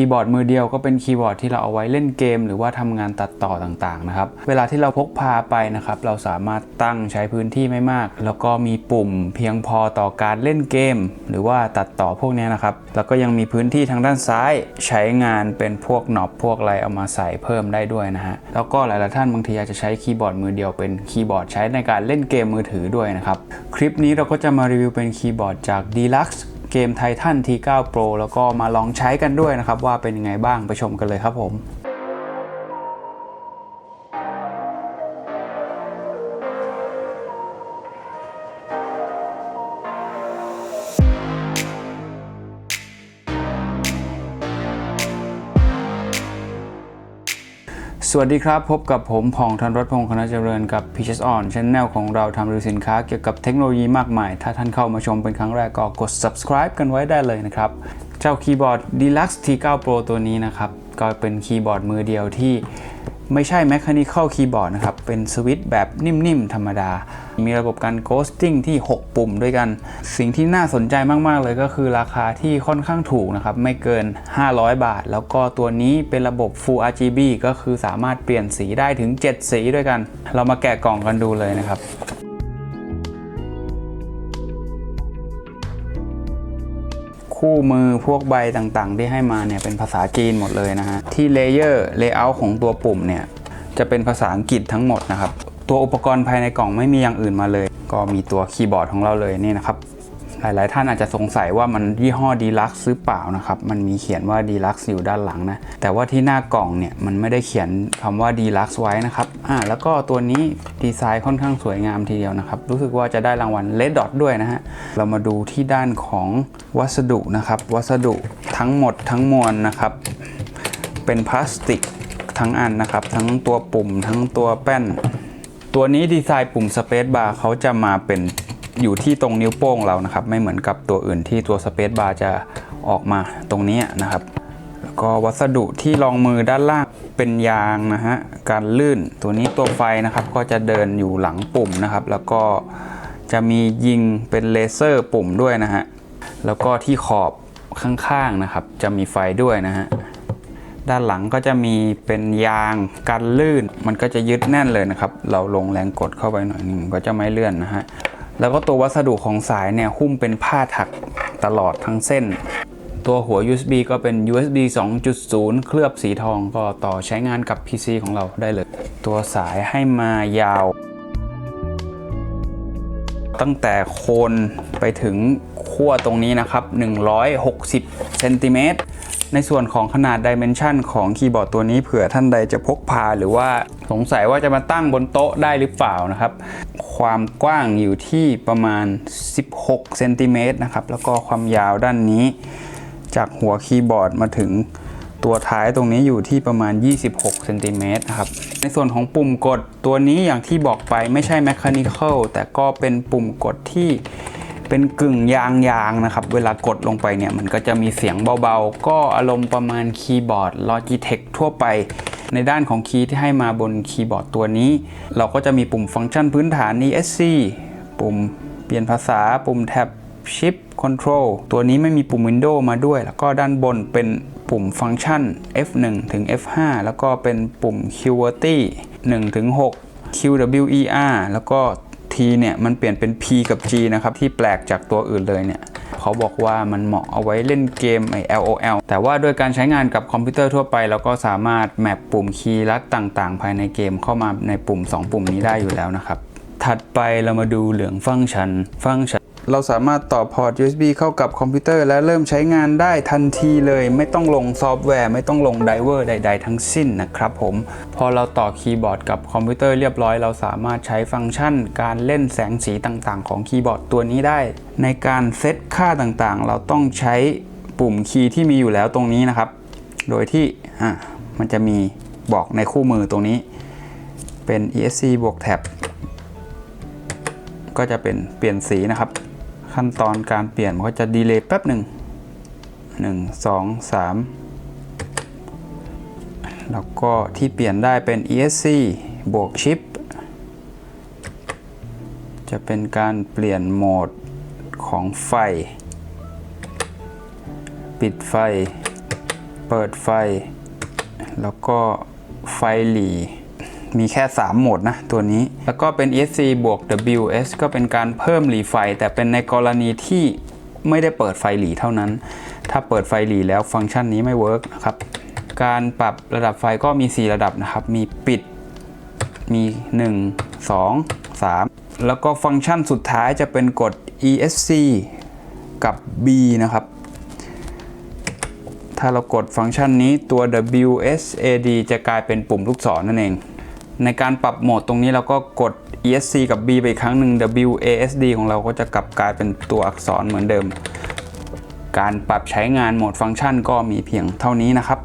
คีย์บอร์ดมือเดียวก็เป็นคีย์บอร์ดที่เราเอาไว้เล่นเกม หรือว่าทำงานตัดต่อต่างๆนะครับ เวลาที่เราพกพาไปนะครับ เราสามารถตั้งใช้พื้นที่ไม่มาก แล้วก็มีปุ่มเพียงพอต่อการเล่นเกม หรือว่าตัดต่อพวกนี้นะครับ แล้วก็ยังมีพื้นที่ทางด้านซ้ายใช้งานเป็นพวกหนอบพวกอะไรเอามาใส่เพิ่มได้ด้วยนะฮะ แล้วก็หลายๆท่านบางทีอาจจะใช้คีย์บอร์ดมือเดียวเป็นคีย์บอร์ดใช้ในการเล่นเกมมือถือด้วยนะครับ คลิปนี้เราก็จะมารีวิวเป็นคีย์บอร์ดจาก Deluxe เกม Titan T9 Pro แล้วก็มาลองใช้กันด้วยนะครับว่าเป็นยังไงบ้างไปชมกันเลยครับผม สวัสดีครับ พบกับผมพองธันรถพงศ์คณะเจริญกับ p ิช s On ช h a n n e l ของเราทำรีวิวสินค้าเกี่ยวกับเทคโนโลยีมากมาย ถ้าท่านเข้ามาชมเป็นครั้งแรกก็กด subscribe กันไว้ได้เลยนะครับ เจ้าคีย์บอร์ด Deluxe T9 Pro ตัวนี้นะครับ ก็เป็นคีย์บอร์ดมือเดียวที่ ไม่ใช่ Mechanical Keyboard นะครับ เป็นสวิตช์แบบนิ่ม ๆ ธรรมดา มีระบบการ Ghosting ที่ 6 ปุ่มด้วยกัน สิ่งที่น่าสนใจมาก ๆ เลยก็คือราคาที่ค่อนข้างถูกนะครับ ไม่เกิน 500 บาท แล้วก็ตัวนี้เป็นระบบ Full RGB ก็คือสามารถเปลี่ยนสีได้ถึง 7 สีด้วยกัน เรามาแกะกล่องกันดูเลยนะครับ คู่มือพวกใบต่างๆ ที่ให้มาเนี่ยเป็นภาษาจีนหมดเลยนะฮะ ที่เลเยอร์เลเยอร์ของตัวปุ่มเนี่ย จะเป็นภาษาอังกฤษทั้งหมดนะครับ ตัวอุปกรณ์ภายในกล่องไม่มีอย่างอื่นมาเลย ก็มีตัวคีย์บอร์ดของเราเลยนี่นะครับ หลาย ๆ ท่านอาจจะสงสัยว่ามันยี่ห้อดีลักซ์หรือเปล่านะครับ มันมีเขียนว่าดีลักซ์อยู่ด้านหลังนะ แต่ว่าที่หน้ากล่องเนี่ย มันไม่ได้เขียนคำว่าดีลักซ์ไว้นะครับ อ่า แล้วก็ตัวนี้ดีไซน์ค่อนข้างสวยงามทีเดียวนะครับ รู้สึกว่าจะได้รางวัลเลดดอทด้วยนะฮะ เรามาดูที่ด้านของวัสดุนะครับ วัสดุทั้งหมดทั้งมวลนะครับ เป็นพลาสติกทั้งอันนะครับ ทั้งตัวปุ่ม ทั้งตัวแป้น ตัวนี้ดีไซน์ปุ่มสเปซบาร์เขาจะมาเป็น อยู่ที่ตรงนิ้วโป้งเรานะครับ ไม่เหมือนกับตัวอื่นที่ตัวสเปซบาร์จะออกมาตรงนี้นะครับ แล้วก็วัสดุที่รองมือด้านล่างเป็นยางนะฮะการลื่นตัวนี้ตัวไฟนะครับ ก็จะเดินอยู่หลังปุ่มนะครับ แล้วก็จะมียิงเป็นเลเซอร์ปุ่มด้วยนะฮะแล้วก็ที่ขอบข้างๆนะครับ จะมีไฟด้วยนะฮะด้านหลังก็จะมีเป็นยางกันลื่น มันก็จะยึดแน่นเลยนะครับ เราลงแรงกดเข้าไปหน่อยนึงก็จะไม่เลื่อนนะฮะ แล้วก็ตัววัสดุของสายเนี่ยหุ้มเป็นผ้าถักตลอดทั้งเส้น ตัวหัว USB ก็เป็น USB 2.0 เคลือบสีทองก็ต่อใช้งานกับ PC ของเราได้เลย ตัวสายให้มายาว ตั้งแต่โคนไปถึงขั้วตรงนี้นะครับ 160เซนติเมตร ในส่วนของขนาดดิเมนชันของคีย์บอร์ดตัวนี้เผื่อท่านใดจะพกพา หรือว่าสงสัยว่าจะมาตั้งบนโต๊ะได้หรือเปล่านะครับ ความกว้างอยู่ที่ประมาณ 16เซนติเมตรนะครับ แล้วก็ความยาวด้านนี้ จากหัวคีย์บอร์ดมาถึงตัวท้ายตรงนี้อยู่ที่ประมาณ 26เซนติเมตรนะครับ ในส่วนของปุ่มกดตัวนี้อย่างที่บอกไปไม่ใช่ mechanical แต่ก็เป็นปุ่มกดที่ เป็นกึ่งยางยางนะครับ เวลากดลงไปเนี่ย มันก็จะมีเสียงเบาๆ ก็อารมณ์ประมาณคีย์บอร์ด Logitech ทั่วไป ในด้านของคีย์ที่ให้มาบนคีย์บอร์ดตัวนี้ เราก็จะมีปุ่มฟังก์ชันพื้นฐาน ESC ปุ่มเปลี่ยนภาษา ปุ่มแท็บ Shift Control ตัวนี้ไม่มีปุ่ม Windows มาด้วย แล้วก็ด้านบนเป็นปุ่มฟังก์ชัน F1 ถึง F5 แล้วก็เป็นปุ่ม QWERTY 1ถึง6 QWER แล้วก็ เนี่ยมันเปลี่ยนเป็น P กับ G นะครับที่แปลกจากตัวอื่นเลยเนี่ยเขาบอกว่ามันเหมาะเอาไว้เล่นเกมไอ LOL แต่ว่าโดยการใช้งานกับคอมพิวเตอร์ทั่วไปเราก็สามารถแมปปุ่มคีย์ลัดต่างๆ ภายในเกมเข้ามาในปุ่ม 2 ปุ่มนี้ได้อยู่แล้วนะครับ ถัดไปเรามาดูเหลืองฟังก์ชัน ฟังก์ชัน เราสามารถต่อพอร์ต USB เข้ากับคอมพิวเตอร์ และเริ่มใช้งานได้ทันทีเลย ไม่ต้องลงซอฟต์แวร์ ไม่ต้องลงไดเวอร์ใด ๆ ทั้งสิ้นนะครับผม พอเราต่อคีย์บอร์ดกับคอมพิวเตอร์เรียบร้อย เราสามารถใช้ฟังก์ชัน การเล่นแสงสีต่างๆ ของคีย์บอร์ดตัวนี้ได้ ในการเซตค่าต่างๆ เราต้องใช้ปุ่มคีย์ที่มีอยู่แล้วตรงนี้นะครับ โดยที่อะมันจะมีบอกในคู่มือตรงนี้ เป็น ESC บวกแท็บก็จะเป็นเปลี่ยนสีนะครับ ขั้นตอนการเปลี่ยนมันก็จะดีเลย์แป๊บหนึ่งหนึ่งสองสามแล้วก็ที่เปลี่ยนได้เป็น ESC บวกชิป จะเป็นการเปลี่ยนโหมดของไฟ ปิดไฟ เปิดไฟ แล้วก็ไฟหลี มีแค่ 3 โหมดนะตัวนี้ แล้วก็เป็น ESC บวก WS ก็เป็นการเพิ่มหลีไฟ แต่เป็นในกรณีที่ไม่ได้เปิดไฟหลีเท่านั้น ถ้าเปิดไฟหลีแล้วฟังก์ชันนี้ไม่เวิร์กนะครับ การปรับระดับไฟก็มี 4 ระดับนะครับ มีปิด มี 1 2 3 แล้วก็ฟังก์ชันสุดท้ายจะเป็นกด ESC กับ B นะครับ ถ้าเรากดฟังก์ชันนี้ตัว WSAD จะกลายเป็นปุ่มลูกศรนั่นเอง ในการปรับโหมดตรงนี้เราก็กด ESC กับ B ไปอีกครั้งหนึ่ง WASD ของเราก็จะกลับกลายเป็นตัวอักษรเหมือนเดิม การปรับใช้งานโหมดฟังก์ชันก็มีเพียงเท่านี้นะครับ